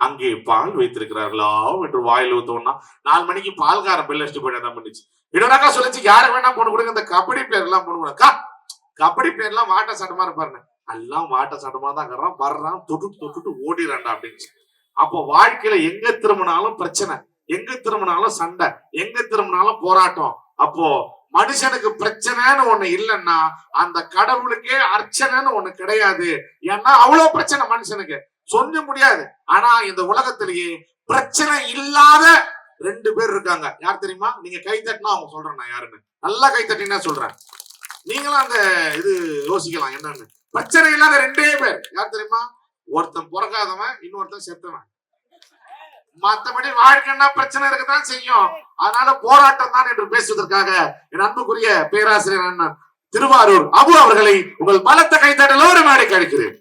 அங்கே பால் வைத்திருக்கிறார்களா என்று வாயில் ஊத்தோம்னா நாலு மணிக்கு பால்கார பெல் அடிச்சு போயிட்டு பண்ணிச்சு. இன்னொரு அக்கா சொல்லிச்சு யாரு வேணா பொண்ணு கொடுங்க இந்த கபடி பிளேயர் எல்லாம் பொண்ணு கொடுக்கா கபடி பிளேயர் எல்லாம் வாட்ட சட்டமா இருப்பாருன்னு. எல்லாம் வாட்ட சட்டமா தான் இருக்கிறான் வர்றான் தொட்டுட்டு தொட்டுட்டு ஓடிறான்டா அப்படின்னு. அப்போ வாழ்க்கையில எங்க திரும்பினாலும் பிரச்சனை. எங்க திரும்பினாலும் சண்டை. எங்க திரும்பினாலும் போராட்டம். அப்போ மனுஷனுக்கு பிரச்சனைன்னு ஒண்ணு இல்லைன்னா அந்த கடவுளுக்கே அர்ச்சனைன்னு ஒண்ணு கிடையாது. ஏன்னா அவ்வளவு பிரச்சனை மனுஷனுக்கு. சொல்ல முடியாது. ஆனா இந்த உலகத்திலேயே பிரச்சனை இல்லாத ரெண்டு பேர் இருக்காங்க. யார் தெரியுமா? நீங்க கை தட்டினா அவங்க சொல்றேன் நான் யாருன்னு. நல்லா கை தட்டினா சொல்றேன். நீங்களும் அந்த இது யோசிக்கலாம் என்னன்னு. பிரச்சனை இல்லாத ரெண்டே பேர். யார் தெரியுமா? ஒருத்தன் பிறக்காதவன் இன்னொருத்தன் செத்தவன். மத்தபடி வாழ்க்கைன்னா பிரச்சனை இருக்குதான் செய்யும். அதனால போராட்டம் தான் என்று பேசுவதற்காக என் அன்புக்குரிய பேராசிரியர் அண்ணன் திருவாரூர் அபு அவர்களை உங்கள் பலத்த கைத்தட்டலோடு மேடைக்கு கழிக்கிறேன்